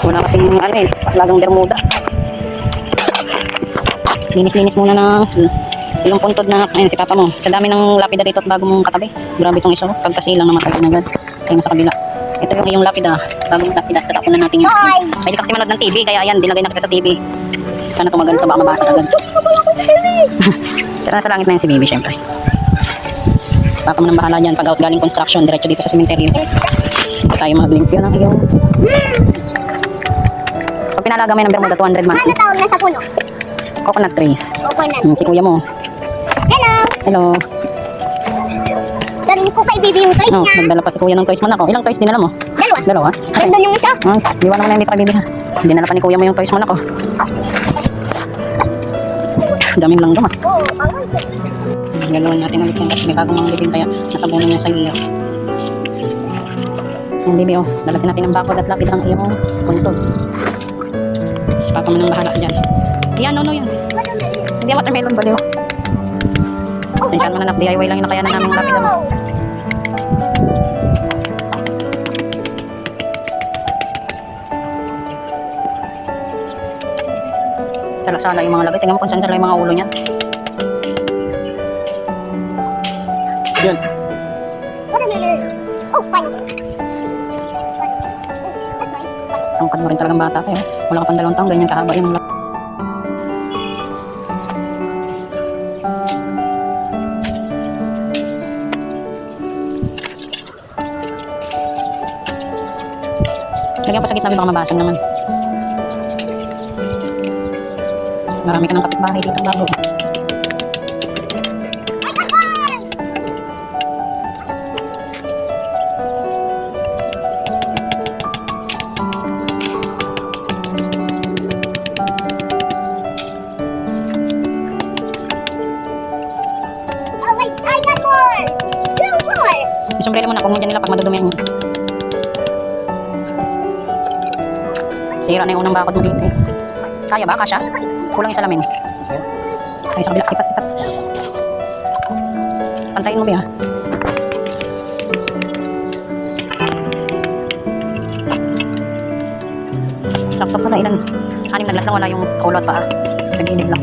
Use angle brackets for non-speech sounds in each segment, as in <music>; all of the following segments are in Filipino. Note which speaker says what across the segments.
Speaker 1: Wala kasing ano eh, lagang bermuda. Linis-linis muna ng ilong puntod na, ayun si papa mo. Sa dami ng lapida dito at bago mong katabi. Grabe itong iso, pagkasilang na matagal na agad. Tingnan sa kabila. Ito yung iyong lapida, bagong lapida, tatapon na natin yun. Di ka kasi manood ng TV, kaya yan, dinagay na kita sa TV. Sana tumagal ito, baka mabasa agad. Pero <laughs> nasa langit na yan si baby, syempre. Si papa mo nang bahala dyan, pag out galing construction, diretso dito sa sementeryo. Ito tayo maglimpyo ng iyong... Pinalaga mo yan ng Bermuda, 200
Speaker 2: Ano
Speaker 1: monthly.
Speaker 2: tawag na sa puno?
Speaker 1: Coconut tree.
Speaker 2: Coconut.
Speaker 1: Hmm, si kuya mo.
Speaker 2: Hello!
Speaker 1: Hello.
Speaker 2: Darin ko kay baby yung toys
Speaker 1: Oh,
Speaker 2: niya.
Speaker 1: nagdala pa si kuya ng toys mo na ko. Ilang toys dinala mo?
Speaker 2: Dalawa.
Speaker 1: Dalawa? Okay.
Speaker 2: Nandun yung isa.
Speaker 1: Ah, iwan mo na yan dito kay baby ha. Dinala pa ni kuya mo yung toys mo na ko. Daming langgam ah.
Speaker 2: Oo, pangal.
Speaker 1: Gagawin natin ulit yan kasi may bagong mga libing kaya natabunan niya sa iyo. Yung baby oh, lalagyan natin ng bakod at lapid ang iyong puntod. Si papa mo nang bahala dyan. Yan, no, no, yan. Hindi watermelon baliw. Sensyahan mo na nak, DIY lang yung nakayanan namin lapid ang
Speaker 2: Wow!
Speaker 1: sala-sala yung mga lagay. Tingnan mo kung saan sala yung mga ulo niyan.
Speaker 3: Yan.
Speaker 1: Tangkad mo rin talagang bata kayo. Wala ka pang dalawang taong, ganyan kahaba yung laki. Lagyan pa sa gitna, baka mabasag naman. Marami ka ng kapitbahay dito bago. Sira na yung unang bakod mo dito eh. Kaya ba? Kasha? Kulang yung salamin. Ay, sa kabila. Ipat, ipat. Pantayin mo ba ah? Sakto pala ilan. Anim na glass lang wala yung ulo at paa. Sa gilid lang.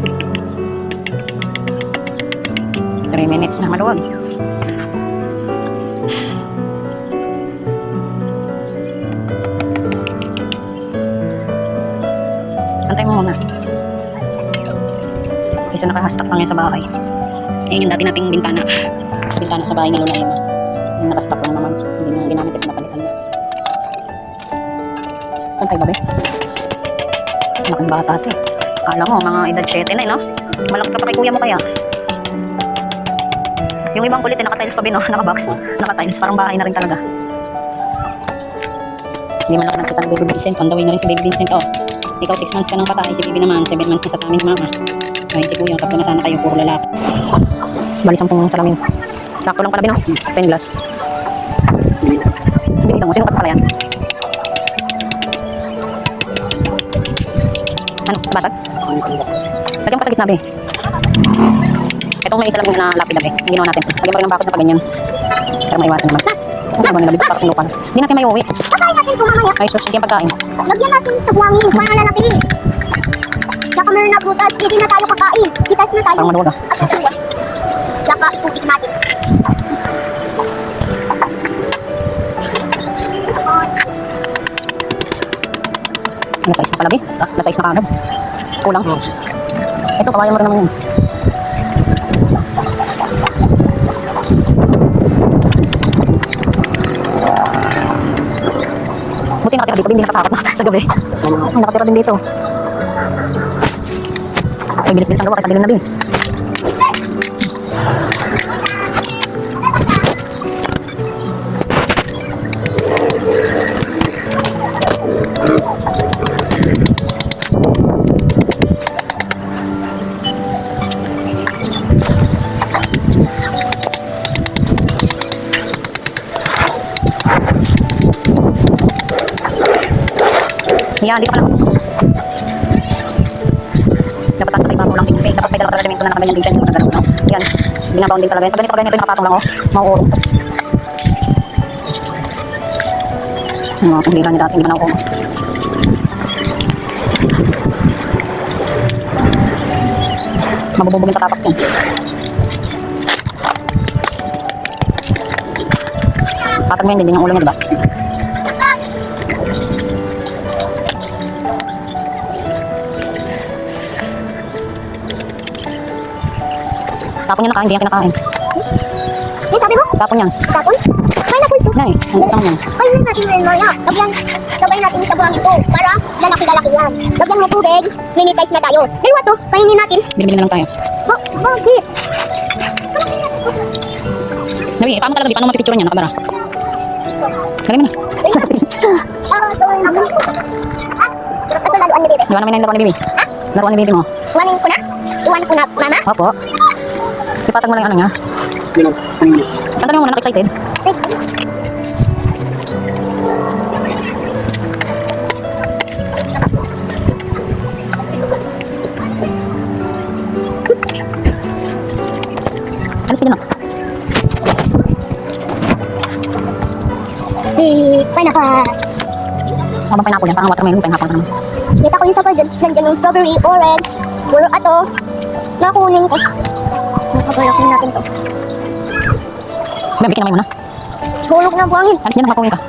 Speaker 1: 3 minutes na maluwag. Muna. Isa nakahastak lang yan sa bahay. Yan yung dati nating bintana. Bintana sa bahay ni Lola Emma. Yung nakastak lang naman. Hindi na ginamit kasi napalitan niya. Antay ba be? Malaking bata ito eh. Kala mo, mga edad 7 na eh, no? Malaki ka pa kay kuya mo kaya. Yung ibang kulit eh, naka-tiles pa bin, no? <laughs> Naka-box. Naka-tiles. Parang bahay na rin talaga. Hindi man lang nakita ng Baby Vincent. On the way na rin si Baby Vincent. Oh, ikaw 6 months ka nang patay. Si Baby naman, 7 months na sa tamin mama. Ay, si Kuya, tatlo na sana kayo, puro lalaki. Bali, 10 salamin. Sakto lang pala oh. 10 glass. Binita mo, sino ka pala yan? Ano, basag? Lagyan pa sa gitna, be. Itong may isa lang na be. Yung ginawa natin. Lagyan pa rin ng bakod na pa ganyan. Para maiwasan naman. Ang ginawa nila, be. Parang lokal. Hindi natin may uwi.
Speaker 2: Patayin natin ito mamaya.
Speaker 1: Ay, sus, hindi pagkain.
Speaker 2: Lagyan natin sa buwangin. Para lalaki. Tsaka meron na butas. Hindi na tayo kakain. Kitas na tayo.
Speaker 1: Parang maluwag, ah.
Speaker 2: At ito Tsaka itubig natin.
Speaker 1: Nasa isa pala, be. Nasa isa kagad. Kulang. Ito, kawayan mo rin naman yan. Buti nakatira dito, hindi nakatakot na sa gabi. Nakatira din dito. Ay, bilis-bilis ang gawa, kaya na, be. Yan, dito ka lang. Dapat sa tayo lang tingin. Dapat may dalawa talaga semento na nakaganyan din siya. Hindi mo nagalaw. Yan. Binabaon din talaga. Pag ganito, pag ganito, nakapatong lang, oh. Mga kung hindi lang ni dati, hindi pa na ako. Mabububog yung tatapak yan. Patag mo yun, hindi yung ulo niya, diba? Tapon niya nakain, hindi yan kinakain.
Speaker 2: Eh, sabi mo?
Speaker 1: Tapon yan.
Speaker 2: Tapon? May napulto.
Speaker 1: Yan eh, ang yan.
Speaker 2: Ay, may natin yun, Maya. Lagyan, sabay natin sa buhang ito para lalaki-lalaki yan. Lagyan mo tubig, minitize na tayo. Dalawa to, kainin natin.
Speaker 1: Bili-bili na lang tayo.
Speaker 2: Ba, bakit?
Speaker 1: Nabi, paano talaga, paano mapipicture niya, nakabara? Lagay mo na.
Speaker 2: Ito laruan ni Bebe.
Speaker 1: Iwan namin na yung laruan ni Bibi. Laruan ni Bibi mo.
Speaker 2: Iwanin ko na. Iwan ko na, Mama.
Speaker 1: Opo. Ipatag mo lang yung ano niya.
Speaker 3: Ano yun?
Speaker 1: Tandaan mo muna, excited. Alis ka na.
Speaker 2: Si Pineapple.
Speaker 1: Habang pineapple yan, parang watermelon, pineapple naman.
Speaker 2: Kita ko yung sa dyan, nandiyan yung strawberry, orange, puro ato. Nakunin ko. Nakapalakin natin to.
Speaker 1: Baby, kinamay mo na.
Speaker 2: Hulog na buhangin.
Speaker 1: Alis ka na, makuwi ka.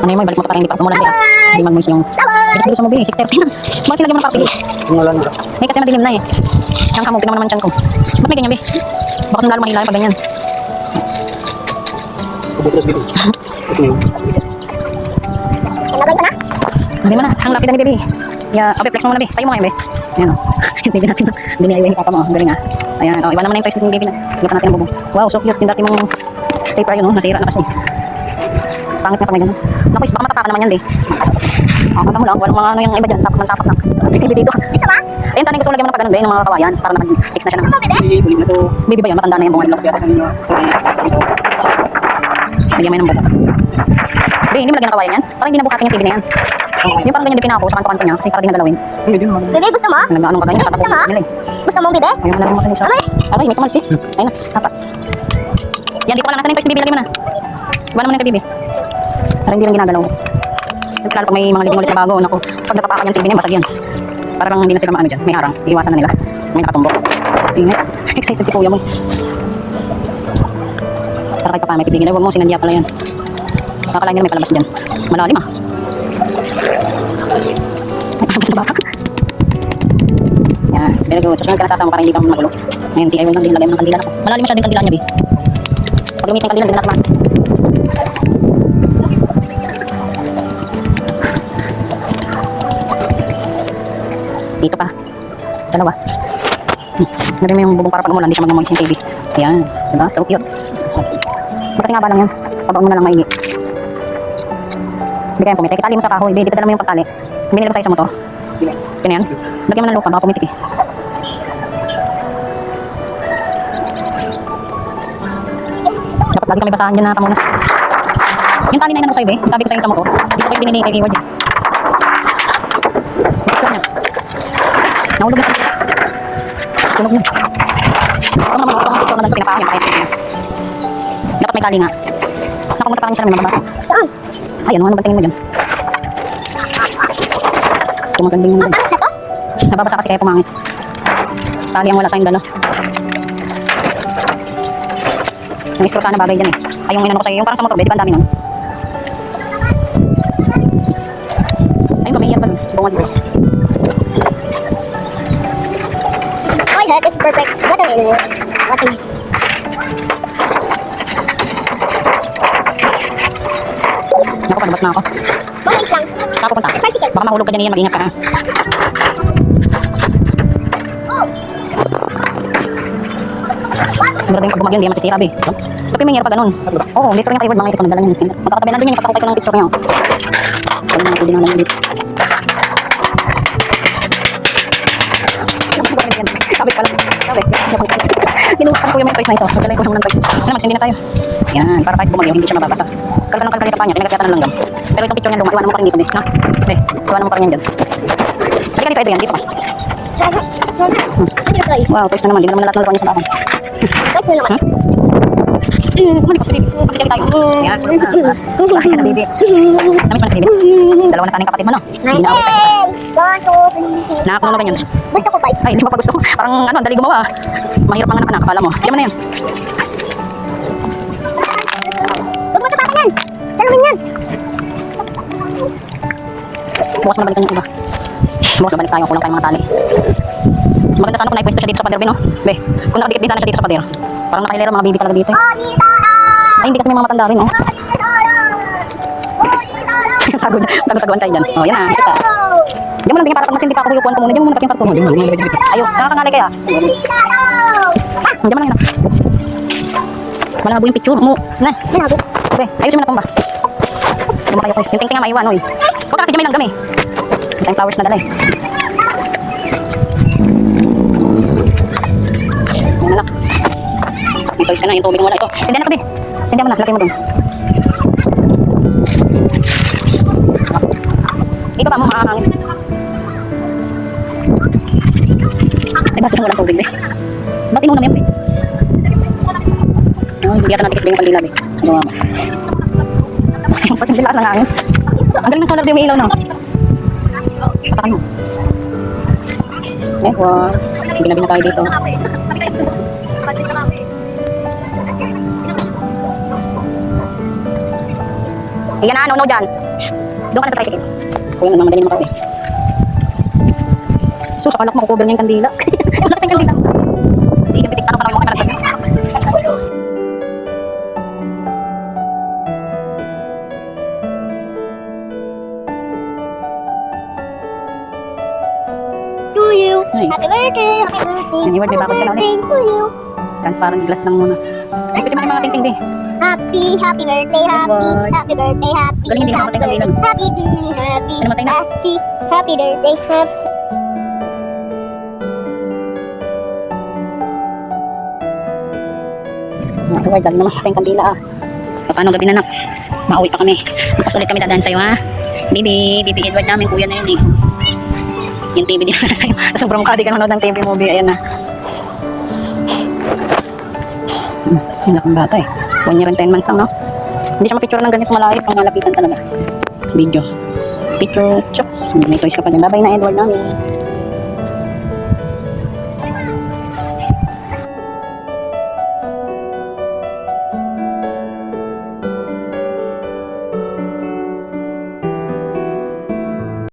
Speaker 1: Ano yun mo, ibalik mo pa parang hindi pa umulan. Hindi mag-moist yung... Bilis-bilis mo, Bea. 6.30 na. Bakit nilagyan mo ng party?
Speaker 3: Wala na.
Speaker 1: Eh, kasi madilim na eh. Ang kamog, tignan mo naman dyan ko. Ba't may ganyan, Bea? Bakit lalo mahila yung pag.
Speaker 3: Ito yun.
Speaker 2: Ko na.
Speaker 1: Hindi mo na, ang ni. Yeah, okay, flex mo muna, Bea. Tayo mo nga, Bea. Ayan o. Hindi natin. Niya ni papa mo. Galing ah. Ayan, o. Iwan naman na yung toys ni baby na. Iwan natin ang bubong. Wow, so cute. Yung dati mong paper yun, no? Nasira na kasi. Pangit na pag may ganun. Naku, is, baka matapakan naman yan, Bea. Ako na mo lang, walang mga ano yung iba dyan, tapak ng tapak lang. Baby dito.
Speaker 2: Ito ba?
Speaker 1: Ayun, tanong gusto mo lagyan mo ng pagano'n, Bea, ng mga kawayan, para naman fix na siya ng...
Speaker 3: Na to.
Speaker 1: Baby ba yun? Matanda na yung bunga. Lagyan mo yun ng bubong. Bea, hindi mo lagyan ng kawayan yan? Parang hindi nabukatin yung TV na yan. Yung parang ganyan din pinako sa kanto-kanto niya, kasi parang.
Speaker 3: Hindi, din naman.
Speaker 2: Bebe, gusto mo?
Speaker 1: Nag-ano ka ganyan,
Speaker 2: Gusto mo?
Speaker 1: eh.
Speaker 2: Gusto mo, bebe?
Speaker 1: Ayun, nalagyan mo ka siya. Aray, may kamalis eh. Ayun na, dapat. Yan, dito pala nasa yung toys ni Bibi, lagay mo na. Iwan mo na kay Bibi. Para hindi lang ginagalaw. Siyempre, lalo pag may mga libing ulit na bago, naku, pag nakapakan yung niya, basag yan. Parang hindi na sila maano dyan, may harang. Iiwasan na nila. May nakatumbok. Ingat. Excited si kuya mo. Para kahit pa pa, may pipigil. Ay, huwag mo, sinadya pala yan. Akala nila may palabas dyan. Malalim ah. May palabas na bakak. Yan, very good. Susunod ka na sasama para hindi ka magulo. Ngayon, TI lang din, lagay mo ng kandila na. Malalim masyadong kandila niya, Bi. Pag lumitin yung kandila, hindi na natin Dito pa. Dalawa. Hmm. Mo yung bubong para pag umulan, hindi siya mag-moist yung TV. Yan. Diba? So cute. Kasi nga ba lang yan? Pabaon mo na lang maigi. Hindi kaya pumitik. Itali mo sa kahoy. Baby, dala mo yung pagtali. Binili tayo sa motor. Yan yan. Lagyan mo ng lupa, baka pumitik eh. Dapat lagi kami basahan dyan na pamunas. Yung tali na ano sa'yo, be. Sabi ko sa'yo sa motor. Dito ko yung binili kay Hayward eh. Nahulog na kami. Tulog na. Ako naman, ako naman picture na ito, pinapakan niya. Kaya, dapat may tali nga. Naku, matapakan siya yung nababasa.
Speaker 2: Saan?
Speaker 1: Ayan, ano ba tingin mo dyan? Dyan.
Speaker 2: ano na to?
Speaker 1: Nababasa kasi kaya pumangit. Tali ang wala tayong dala. Yung straw sana bagay dyan eh. Ay, yung inano ko sa'yo, yung parang sa motor, di ba ang dami nun? Ayun ba, may earpad. Bunga dito.
Speaker 2: My head is perfect. Watermelon. Water.
Speaker 1: Naku, palabas na ako.
Speaker 2: Maliit lang.
Speaker 1: Saan pupunta?
Speaker 2: Tricycle.
Speaker 1: Baka mahulog ka dyan iyan, mag-ingat ka na.
Speaker 2: Oh.
Speaker 1: Siguro din pag bumagyo, hindi yan masisira, be. Tapi may pa ganun. Oo, dito rin kayo, mga ito ko nadala niyo. Magkakatabi nandun yun, pagkakupay ko ng picture niyo. Sabi mga hindi naman dito. Sabi pala. Sabi. Ginuwakan ko yung mga toys na iso. Maglalay ko naman ng toys. Ano, magsindi na tayo. Yan, para kahit bumagyo, hindi siya mababasa. Kalkan ng kalkan sa kanya, pinagyata ng langgam. Pero itong picture niya luma, iwanan mo pa rin dito, be. No? Be, iwanan mo pa rin yan dyan. Halika dito, Adrian, dito ka.
Speaker 2: Guys?
Speaker 1: Wow, toys na naman. Di na naman lahat ng laruan niya sa bakon.
Speaker 2: Guys, ano naman?
Speaker 1: Kasi tayo. Yan. Bakit ka na, baby? Namiss mo na si baby? Dalawa na sana yung kapatid mo, no? Hindi na ako.
Speaker 2: One, two, three.
Speaker 1: Nakakulo na ganyan.
Speaker 2: Gusto ko five.
Speaker 1: Ay, hindi mo pa gusto ko. Parang ano, dali gumawa. ah. Mahirap ang anak na, akala mo. Kaya mo na yan.
Speaker 2: Huwag mo tapakan yan. Dalawin yan.
Speaker 1: Bukas mo na balikan yung iba. Bukas na balik tayo, kulang tayong mga tali. Maganda sana kung naipwesto siya dito sa pader, no? Be, kung nakadikit din sana siya dito sa pader. Parang nakahilera mga baby talaga dito. eh. Ay, hindi kasi may mga matanda rin, oh. Pagod, pagod-taguan tayo dyan. Oh, yan na, kita. Diyan mo lang tingin para pag magsindi pa ako yung upuan ko muna. Diyan mo muna paking karton mo. Diyan mo muna. Ayaw, nakakangalay kaya. Diyan mo lang ah. Malabo yung picture mo. Na,
Speaker 2: Sinabi.
Speaker 1: be, ayusin mo na itong ba. Lumakayo ko. Yung tingting nga maiwan, oy. Huwag ka kasi dyan may langgam eh. Tayong flowers na dala eh. Toys ka na, yung tubig wala. Ito, sindihan na to, be. Sindihan mo na, lagay mo dun. Ito pa mo makakangin. Ay, basta walang tubig, be. Ba't inuna mo yan, be? Ay, hindi yata natikit yung kandila, be. Ano mo? Yung <laughs> pasindi lakas ng hangin. Ang galing ng solar, be, may ilaw, no? Patakan mo. Network. Ginabi na tayo dito. Iyan na, no, no, dyan. Shh. Doon ka na sa tricycle. Kuya, nagmamadali naman kami. So, sa kalak mo, cover niya yung kandila. <laughs> Laki ng kandila. Sige, pitik, tanong ka naman yung. Ay.
Speaker 2: Happy birthday. Happy birthday.
Speaker 1: Ka?
Speaker 2: Happy birthday to you.
Speaker 1: Transparent glass lang muna. Mga ting-ting, be.
Speaker 2: Happy, happy birthday, happy, happy birthday, happy,
Speaker 1: Galing, hindi
Speaker 2: happy
Speaker 1: namatay ka,
Speaker 2: birthday,
Speaker 1: Dylan.
Speaker 2: happy, happy,
Speaker 1: Ano, matay na?
Speaker 2: happy, happy birthday, happy.
Speaker 1: Mga Edward, dali naman tayong kandila ah. Paano gabi na nak? Mauwi pa kami. Bukas ulit kami dadaan sa'yo ha. Bibi, Bibi Edward namin, kuya na yun eh. Yung TV din na sa'yo. Sobrang kadi ka nanonood ng TV movie. Ayan na. Hmm, yung lakang bata eh. One year and 10 months lang, no? Hindi siya mapicture ng ganito malayo. Pang malapitan talaga. Video. Picture, chok. May toys ka pa dyan. Babay na Edward namin.